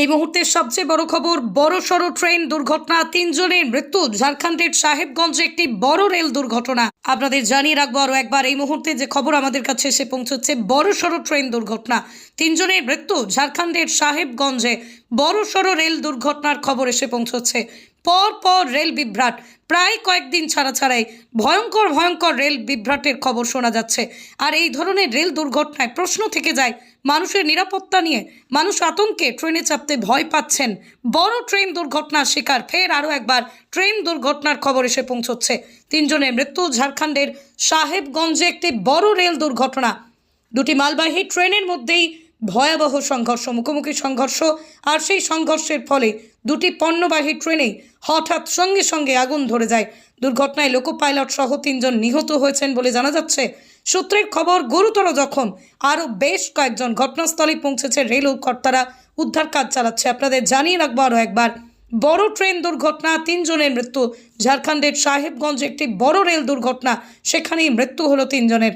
এই মুহূর্তের সবচেয়ে বড় খবর, বড় সড়ো ট্রেন দুর্ঘটনা, তিনজনের মৃত্যু, ঝাড়খণ্ডের সাহেবগঞ্জে একটি বড় রেল দুর্ঘটনা। আপনাদের জানিয়ে রাখব আরও একবার, এই মুহূর্তে যে খবর আমাদের কাছে এসে পৌঁছচ্ছে, বড় সড়ো ট্রেন দুর্ঘটনা। তিনজনের মৃত্যু, ঝাড়খণ্ডের সাহেবগঞ্জে বড় সড়ো রেল দুর্ঘটনার খবর এসে পৌঁছচ্ছে। পর পর রেল বিভ্রাট প্রায় কয়েকদিন ছাড়া ছাড়াই ভয়ঙ্কর ভয়ঙ্কর রেল বিভ্রাটের খবর শোনা যাচ্ছে। আর এই ধরনের রেল দুর্ঘটনায় প্রশ্ন থেকে যায়, মানুষের নিরাপত্তা নিয়ে মানুষ আতঙ্কে ট্রেনে চাপতে ভয় পাচ্ছেন। বড় ট্রেন দুর্ঘটনার শিকার, ফের আরও একবার ট্রেন দুর্ঘটনার খবর এসে পৌঁছচ্ছে। তিনজনের মৃত্যু ঝাড়খণ্ডের সাহেবগঞ্জে একটি বড় রেল দুর্ঘটনা। দুটি মালবাহী ট্রেনের মধ্যেই ভয়াবহ সংঘর্ষ, মুখোমুখি সংঘর্ষ, আর সেই সংঘর্ষের ফলে দুটি পণ্যবাহী ট্রেনেই হঠাৎ সঙ্গে সঙ্গে আগুন ধরে যায়। দুর্ঘটনায় লোকো পাইলট সহ তিনজন নিহত হয়েছেন বলে জানা যাচ্ছে। সূত্রের খবর, গুরুতর জখম আরও বেশ কয়েকজন ঘটনাস্থলে পৌঁছেছে রেল কর্তারা। উদ্ধার কাজ চালাচ্ছে। আপনাদের জানিয়ে রাখব আরও একবার। বড় ট্রেন দুর্ঘটনা, তিনজনের মৃত্যু। ঝাড়খণ্ডের সাহেবগঞ্জ একটি বড় রেল দুর্ঘটনা, সেখানেই মৃত্যু হলো তিনজনের।